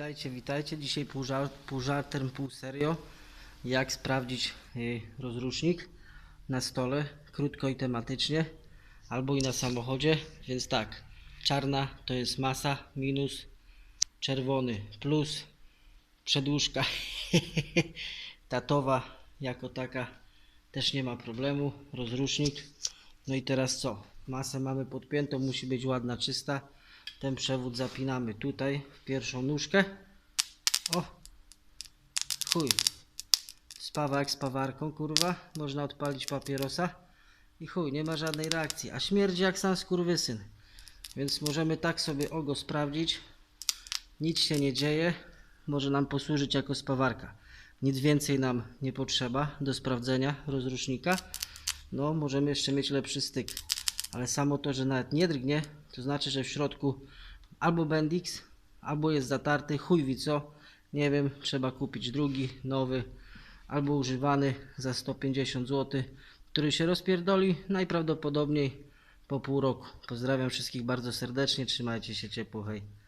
Witajcie, witajcie. Dzisiaj pół, żart, pół żartem, pół serio. Jak sprawdzić y, rozrusznik na stole, krótko i tematycznie, albo i na samochodzie. Więc tak, czarna to jest masa, minus, czerwony plus, przedłużka tatowa jako taka też nie ma problemu, rozrusznik. No i teraz co? Masę mamy podpiętą, musi być ładna, czysta. Ten przewód zapinamy tutaj w pierwszą nóżkę. O! Chuj. Spawa jak spawarką, kurwa. Można odpalić papierosa. I chuj, nie ma żadnej reakcji. A śmierdzi jak sam skurwysyn. Więc możemy tak sobie ogo sprawdzić. Nic się nie dzieje. Może nam posłużyć jako spawarka. Nic więcej nam nie potrzeba do sprawdzenia rozrusznika. No, możemy jeszcze mieć lepszy styk. Ale samo to, że nawet nie drgnie, to znaczy, że w środku albo Bendix, albo jest zatarty, chuj wie co. Nie wiem, trzeba kupić drugi, nowy, albo używany za 150 zł, który się rozpierdoli najprawdopodobniej po pół roku. Pozdrawiam wszystkich bardzo serdecznie, trzymajcie się ciepło, hej.